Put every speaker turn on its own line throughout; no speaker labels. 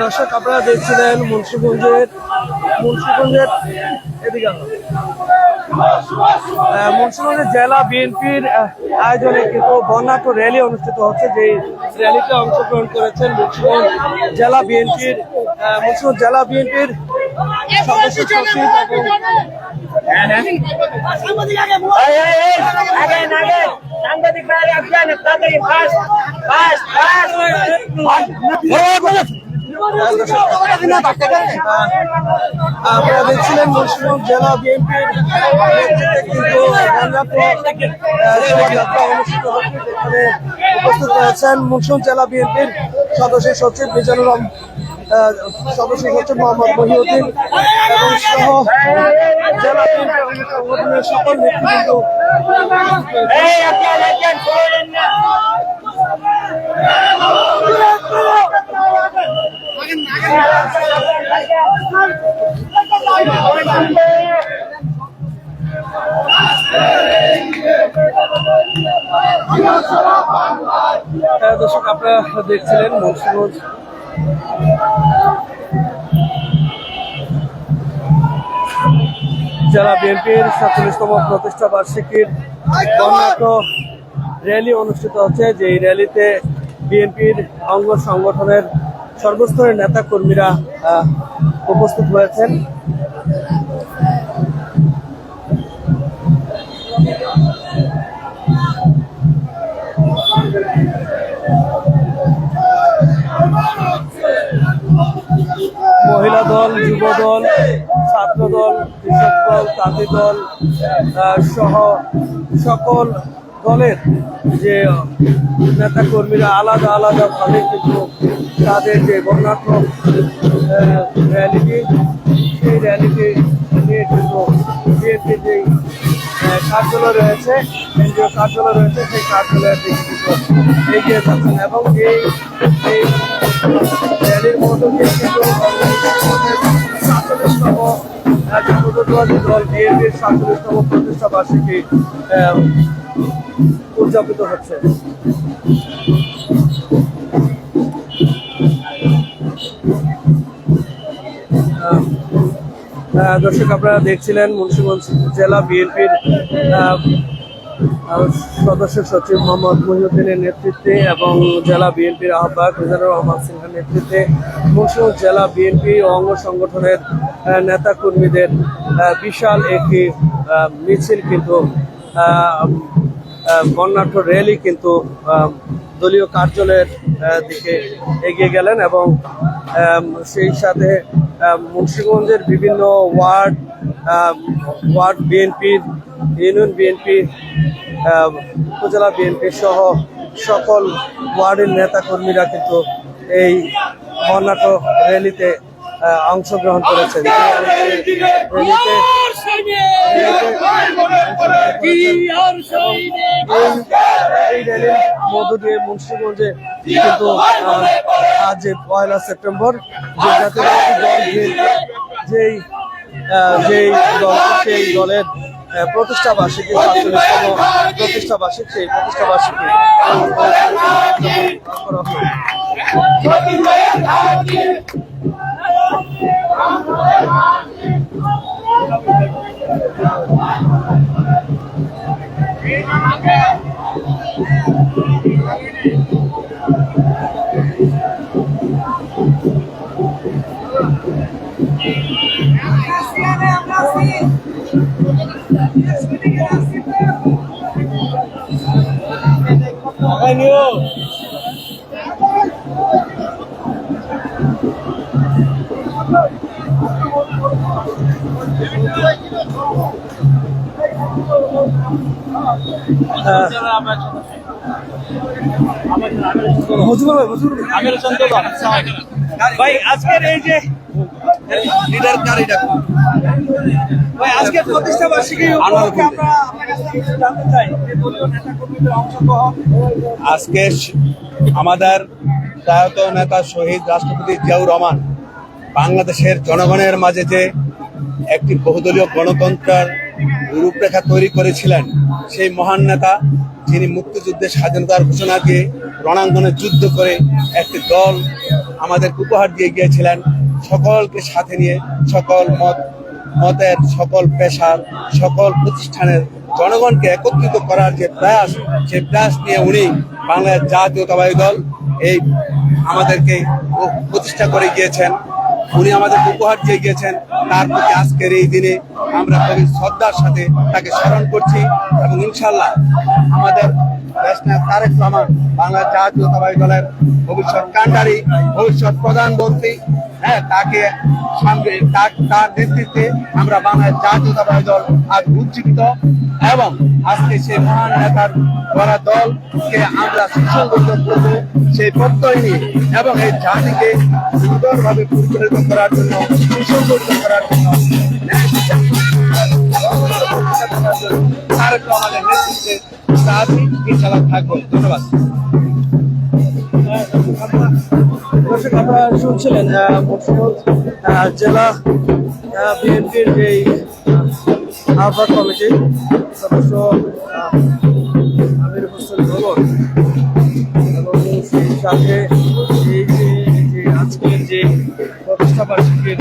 দর্শক আপনারা দেখছিলেন মুন্সিগঞ্জের মুন্সিগঞ্জের এদিকে মুন্সিগঞ্জের জেলা বিএনপির আয়োজনে কিন্তু বর্ণাঢ্য র্যালি অনুষ্ঠিত হচ্ছে যে র্যালিতে অংশগ্রহণ করেছেন মুন্সিগঞ্জ জেলা বিএনপির মুন্সিগঞ্জ জেলা বিএনপির সদস্য সচিব এবং আপনারা দেখছিলেন মুন্সিগঞ্জ জেলা বিএনপির কিন্তু হচ্ছে জেলা বিএনপির সদস্য সচিব মিজানুর সদস্য সচিব মোহাম্মদ মহিউদ্দিন এবং সহ জেলা বিএনপি সংগঠনের সকল নেতৃবৃন্দ দেখছিলেন মুন্সিগঞ্জ জেলা বিএনপির সাতচল্লিশতম প্রতিষ্ঠা বার্ষিকীর বর্ণাঢ্য র্যালি অনুষ্ঠিত হচ্ছে যে এই র্যালিতে বিএনপির অঙ্গ সংগঠনের সর্বস্তরের নেতা কর্মীরা উপস্থিত হয়েছেন। কৃষক দল সহ সকল দলের যে নেতা কর্মীরা আলাদা আলাদা ভাবে কিন্তু তাদের যে আহ, র্যালিটি সেই র্যালিটি নিয়ে কিন্তু বিএনপির যে আহ, কার্যালয় রয়েছে কেন্দ্রীয় কার্যালয় রয়েছে সেই কার্যালয়ের দিকে কিন্তু এগিয়ে যাচ্ছেন এবং এই র্যালির মধ্য দিয়ে কিন্তু সাতচল্লিশতম জাতীয়তাবাদী প্রতিষ্ঠা বার্ষিকী উদযাপিত হচ্ছে দর্শক আপনারা দেখছিলেন মুন্সিগঞ্জ জেলা বিএনপির সদস্য সচিব মোহাম্মদ মহিউদ্দিনের নেতৃত্বে এবং জেলা বিএনপির আহ্বায়ক মিজানুর রহমান সিনহার নেতৃত্বে মুন্সিগঞ্জ জেলা বিএনপি অঙ্গ সংগঠনের আহ, নেতা কর্মীদের বিশাল একটি মিছিল কিন্তু বর্ণাঢ্য র্যালি কিন্তু দলীয় কার্যালয়ের দিকে এগিয়ে গেলেন এবং সেই সাথে মুন্সিগঞ্জের বিভিন্ন ওয়ার্ড ওয়ার্ড বিএনপির ইউনিয়ন বিএনপি উপজেলা বিএনপি সহ সকল ওয়ার্ডের নেতা কর্মীরা কিন্তু এই বর্ণাঢ্য র্যালিতে অংশগ্রহণ করেছেন। এই র্যালির মধ্য দিয়ে মুন্সিগঞ্জে কিন্তু আজ পয়লা সেপ্টেম্বর যে দল যেই যেই দল সেই দলের প্রতিষ্ঠা বার্ষিকী সাতচল্লিশতম প্রতিষ্ঠা বার্ষিক সেই প্রতিষ্ঠা বার্ষিকী করা হলো। ভাই
আজকের এই যে
লিডার
ভাই আজকে প্রতিষ্ঠা বার্ষিকী
আজকে আমাদের প্রয়াত নেতা শহীদ রাষ্ট্রপতি জিয়াউর রহমান বাংলাদেশের জনগণের মাঝে যে একটি বহুদলীয় গণতন্ত্রের রূপরেখা তৈরি করেছিলেন সেই মহান নেতা, যিনি মুক্তিযুদ্ধের স্বাধীনতার ঘোষণা দিয়ে রণাঙ্গনে যুদ্ধ করে একটি দল আমাদের উপহার দিয়ে গিয়েছিলেন। সকলকে সাথে নিয়ে, সকল মত, মতের, সকল পেশার, সকল প্রতিষ্ঠানের জনগণকে একত্রিত করার যে প্রয়াস, সেই প্রয়াস নিয়ে উনি বাংলার জাতীয়তাবাদী দল এই আমাদেরকে প্রতিষ্ঠা করে গিয়েছেন। উনি আমাদের উপহার দিয়ে গিয়েছেন। তার প্রতি আজকের এই দিনে আমরা খুবই শ্রদ্ধার সাথে তাকে স্মরণ করছি এবং ইনশাল্লাহ আমাদের ন্যাশনাল তারেক রহমান, বাংলা জাতীয়তাবাদী দলের ভবিষ্যৎ কান্ডারি, ভবিষ্যৎ প্রধানমন্ত্রী। হ্যাঁ তাকে সামনে তার- নেতৃত্বে আমরা বাংলাদেশ জাতীয়তাবাদী দল আজ উজ্জীবিত এবং আজকে সেই মহান নেতার গড়া দলকে আমরা সুসংগঠিত করব সেই প্রত্যয় নিয়ে এবং এই জাতিকে সুন্দরভাবে পরিচালিত করার জন্য, সুসংগঠিত করার জন্য ইনশাআল্লাহ থাকব ধন্যবাদ
দর্শক আপনারা শুনছিলেন আহ, জেলা বিএনপির যে আহ্বায়ক কমিটি সদস্য আমির হোসেন ভবন এবং সেই সাথে এই যে আজকের যে প্রতিষ্ঠা বার্ষিকীর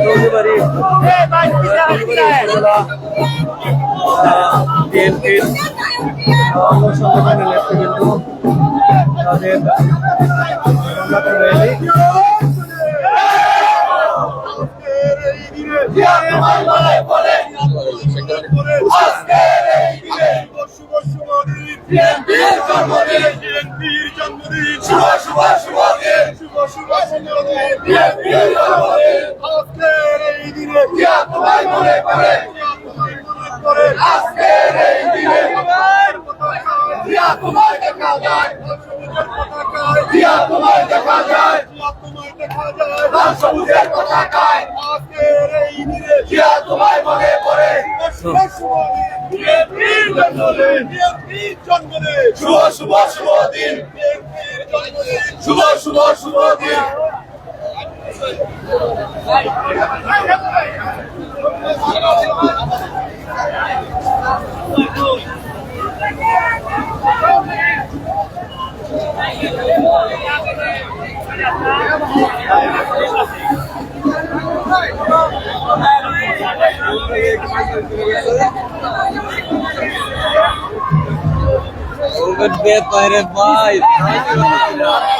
টঙ্গিবাড়ি বিএনপির অঙ্গ সংগঠনের নেতৃবৃন্দ তাদের সংগ্রামী rally
Good bit,
later, bye.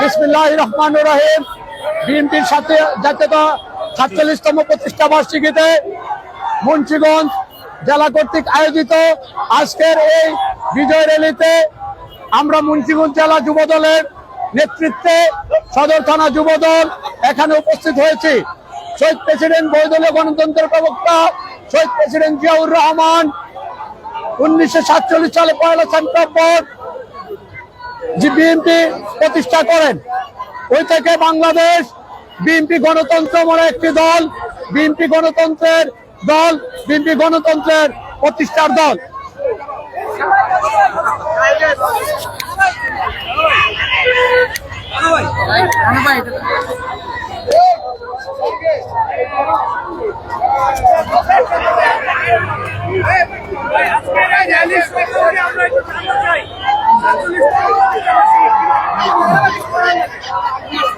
বিসমিল্লাহ রহমান সাতচল্লিশতম মুন্সিগঞ্জ জেলা কর্তৃক আয়োজিত আজকের এই বিজয় র্যালিতে আমরা মুন্সিগঞ্জ জেলা যুব দলের নেতৃত্বে সদর থানা যুব দল এখানে উপস্থিত হয়েছি। শহীদ প্রেসিডেন্ট বহুদলীয় গণতন্ত্র প্রবক্তা শহীদ প্রেসিডেন্ট জিয়াউর রহমান উনিশশো সাতচল্লিশ সালে পয়লা সেপ্টেম্বর যে বিএনপি প্রতিষ্ঠা করেন, ওই থেকে বাংলাদেশ বিএনপি গণতন্ত্র মনে একটি দল, বিএনপি গণতন্ত্রের দল, বিএনপি গণতন্ত্রের প্রতিষ্ঠার দল।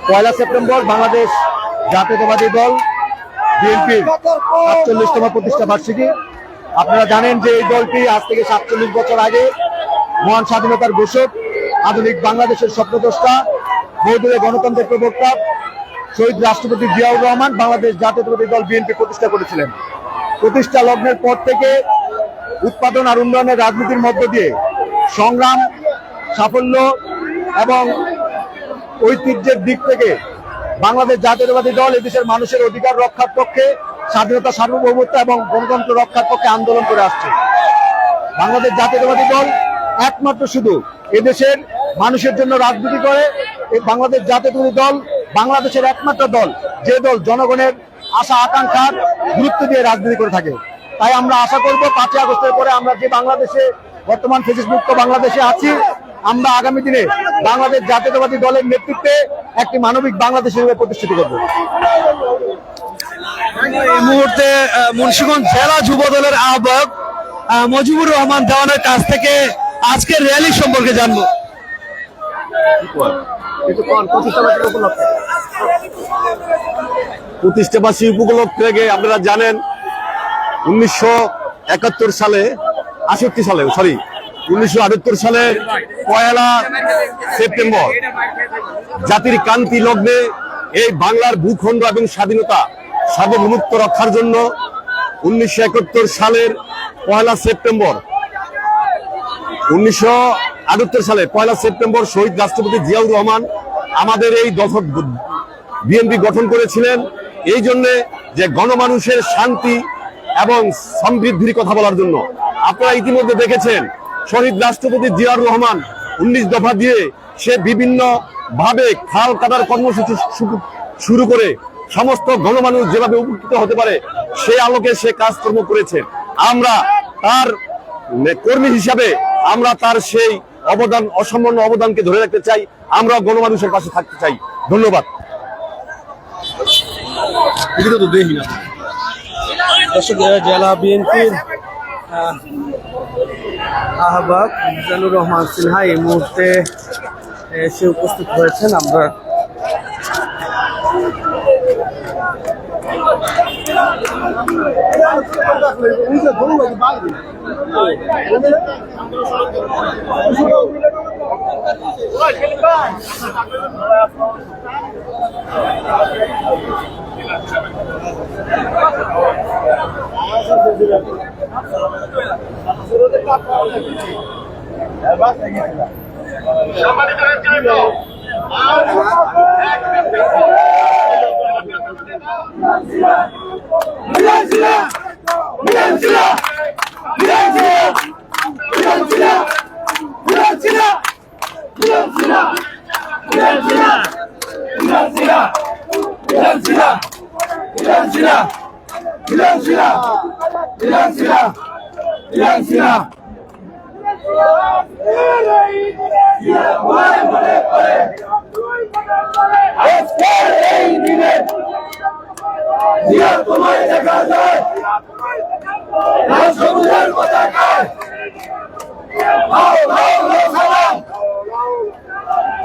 পয়লা সেপ্টেম্বর বাংলাদেশ জাতীয়তাবাদী দল বিএনপির সাতচল্লিশতম প্রতিষ্ঠা বার্ষিকী। আপনারা জানেন যে এই দলটি আজ থেকে সাতচল্লিশ বছর আগে মহান স্বাধীনতার ঘোষক, আধুনিক বাংলাদেশের স্বপ্নদ্রষ্টা বহুদলীয় গণতন্ত্রের প্রবক্তা শহীদ রাষ্ট্রপতি জিয়াউর রহমান বাংলাদেশ জাতীয়তাবাদী দল বিএনপি প্রতিষ্ঠা করেছিলেন। প্রতিষ্ঠা লগ্নের পর থেকে উৎপাদন আর উন্নয়নের রাজনীতির মধ্য দিয়ে সংগ্রাম, সাফল্য এবং ঐতিহ্যের দিক থেকে বাংলাদেশ জাতীয়তাবাদী দল এদেশের মানুষের অধিকার রক্ষার পক্ষে, স্বাধীনতা, সার্বভৌমত্ব এবং গণতন্ত্র রক্ষার পক্ষে আন্দোলন করে আসছে। বাংলাদেশ জাতীয়তাবাদী দল একমাত্র শুধু এদেশের মানুষের জন্য রাজনীতি করে বাংলাদেশ জাতীয়তাবাদী দল বাংলাদেশের একমাত্র দল, যে দল জনগণের আশা, আকাঙ্ক্ষার গুরুত্ব দিয়ে রাজনীতি করে থাকে। তাই আমরা আশা করব পাঁচই আগস্টের পরে আমরা যে বাংলাদেশে বর্তমান ফেসিস মুক্ত বাংলাদেশে আছি, আমরা আগামী দিনে বাংলাদেশ জাতীয়তাবাদী দলের নেতৃত্বে একটি মানবিক বাংলাদেশ হিসেবে প্রতিষ্ঠিত করব।
এই মুহূর্তে মুন্সিগঞ্জ জেলা যুব দলের আহ্বায়ক মজিবুর রহমান দেওয়ানের কাছ থেকে আজকের র্যালি সম্পর্কে জানব।
প্রতিষ্ঠাবাসী উপলক্ষে আপনারা জানেন, উনিশশো একাত্তর সালে আষট্টি সালে সরি উনিশশো আটাত্তর সালের পয়লা সেপ্টেম্বর, জাতির কান্তি লগ্নে এই বাংলার ভূখণ্ড এবং স্বাধীনতা সার্বভৌমত্ব রক্ষার জন্য উনিশশো একাত্তর সালের পয়লা সেপ্টেম্বর, উনিশশো আটাত্তর সালে পয়লা সেপ্টেম্বর শহীদ রাষ্ট্রপতি জিয়াউর রহমান আমাদের এই দফ- বিএনপি গঠন করেছিলেন। এই জন্য যে গণমানুষের শান্তি এবং সমৃদ্ধির কথা বলার জন্য আপনারা ইতিমধ্যে দেখেছেন, শহীদ রাষ্ট্রপতি জিয়াউর রহমান উনিশ দফা দিয়ে সে বিভিন্ন ভাবে খাল কাটার কর্মসূচি শুরু করে সমস্ত গণমানুষ যেভাবে উপকৃত হতে পারে সে আলোকে সে কাজকর্ম করেছে আমরা তার কর্মী হিসাবে আমরা তার সেই অবদান অসামান্য অবদানকে ধরে রাখতে চাই। আমরা গণমানুষের পাশে থাকতে চাই। ধন্যবাদ।
দর্শক জেলা বিএনপির আহ্বায়ক মিজানুর রহমান সিনহা এই মুহূর্তে এসে উপস্থিত হয়েছেন। আমরা
সম্মানিত
রাজ্যের আর এক
মিনিট
মিলাজিলা মিলাজিলা তোমায় দেখা যায় রাষ্ট্রপ্রধান পতাকায় ভাও ভাও সালাম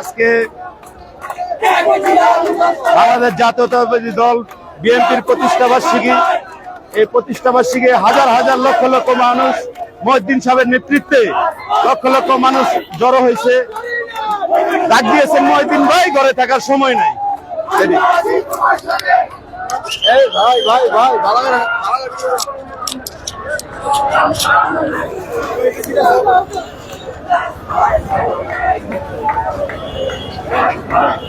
আজকে বাংলাদেশ জাতীয়তাবাদী দল, বিএনপির প্রতিষ্ঠা বার্ষিকী এই প্রতিষ্ঠা বার্ষিকী হাজার হাজার লক্ষ লক্ষ মানুষ মহিদ্দিন সাহেবের নেতৃত্বে লক্ষ লক্ষ মানুষ জড়ো হয়েছে। ডাক দিয়েছেন মহিদ্দিন ভাই, ঘরে থাকার সময় নাই। ভাই ভাই ভাই, ভালো
That's awesome! That's awesome!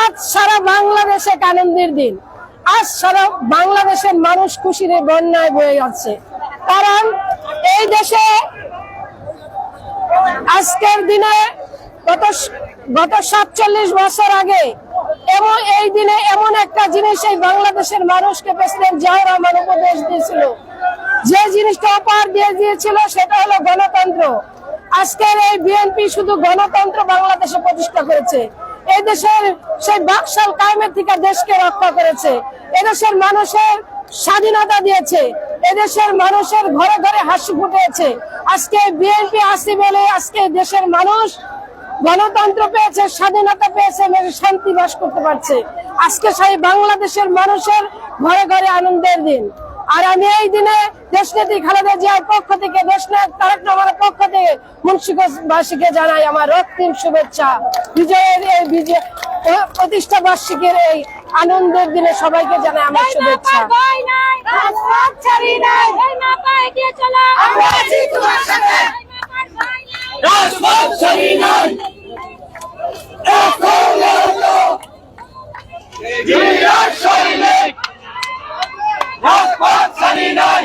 আজ সারা বাংলাদেশে আনন্দের দিন। আজ সারা বাংলাদেশের মানুষ খুশির বন্যায় বয়ে যাচ্ছে। কারণ এই দেশে আজকের দিনে গত গত সাতচল্লিশ বছর আগে এমন, এই দিনে এমন একটা জিনিস এই বাংলাদেশের মানুষকে প্রেসিডেন্ট জিয়াউর রহমান উপদেশ দিয়েছিল। যে জিনিসটা উপহার দিয়ে দিয়েছিল সেটা হলো গণতন্ত্র। আজকের এই বিএনপি শুধু গণতন্ত্র বাংলাদেশে প্রতিষ্ঠা করেছে। এই দেশের সেই বাকশাল কায়েমের থেকে দেশকে রক্ষা করেছে। এদেশের মানুষের স্বাধীনতা দিয়েছে। এদেশের মানুষের ঘরে ঘরে হাসি ফুটেছে। আজকে বিএনপি আসি বলে আজকে দেশের মানুষ গণতন্ত্র পেয়েছে, স্বাধীনতা পেয়েছে শান্তি বাস করতে পারছে। আজকে সেই বাংলাদেশের মানুষের ঘরে ঘরে আনন্দের দিন। আর আমি এই দিনে দেশনেত্রী খালেদা জিয়ার পক্ষ থেকে দেশনাথ তারেক রহমানের পক্ষ থেকে মুন্সিগঞ্জবাসীকে জানাই আমার রক্তিম শুভেচ্ছা। বিজয়ের এই বিজয় প্রতিষ্ঠা বার্ষিকীর এই আনন্দের দিনে সবাইকে জানাই আমার শুভেচ্ছা।
রাজপথ ছাড়ি নাই এখন লড়ো জিয়ার সৈনিক রাজপথ ছাড়ি নাই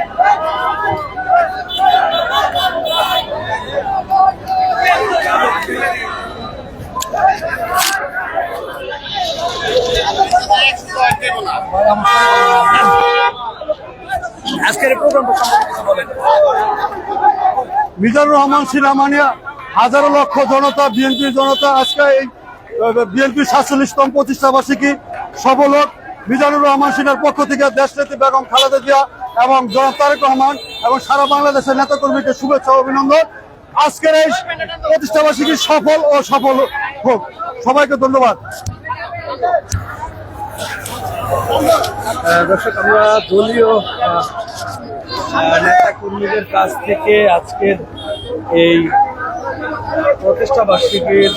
মিজানুর রহমান সিনামানিয়া, হাজারো লক্ষ জনতা, বিএনপি জনতা, আজকে এই বিএনপি সাতচল্লিশতম প্রতিষ্ঠা বার্ষিকী সফল হোক। মিজানুর রহমান সিনার পক্ষ থেকে দেশনেত্রী বেগম খালেদা জিয়া এবং জনাব তারেক রহমান এবং সারা বাংলাদেশের নেতাকর্মীকে শুভেচ্ছা অভিনন্দন। আজকের এই প্রতিষ্ঠা বার্ষিকী সফল ও সফল হোক। সবাইকে ধন্যবাদ।
দর্শক আমরা দলীয় নেতা কর্মীদের কাছ থেকে আজকের এই প্রতিষ্ঠা বার্ষিকীর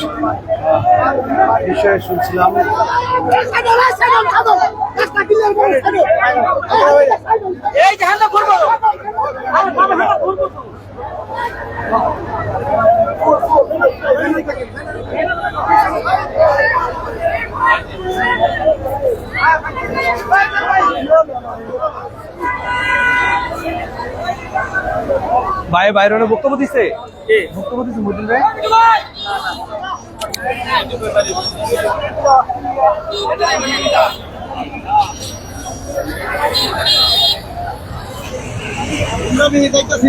বিষয়ে শুনছিলাম। ভাই বাইরে বক্তব্য দিচ্ছে বক্তব্য দিছে মদিন ভাই। দেখতেছি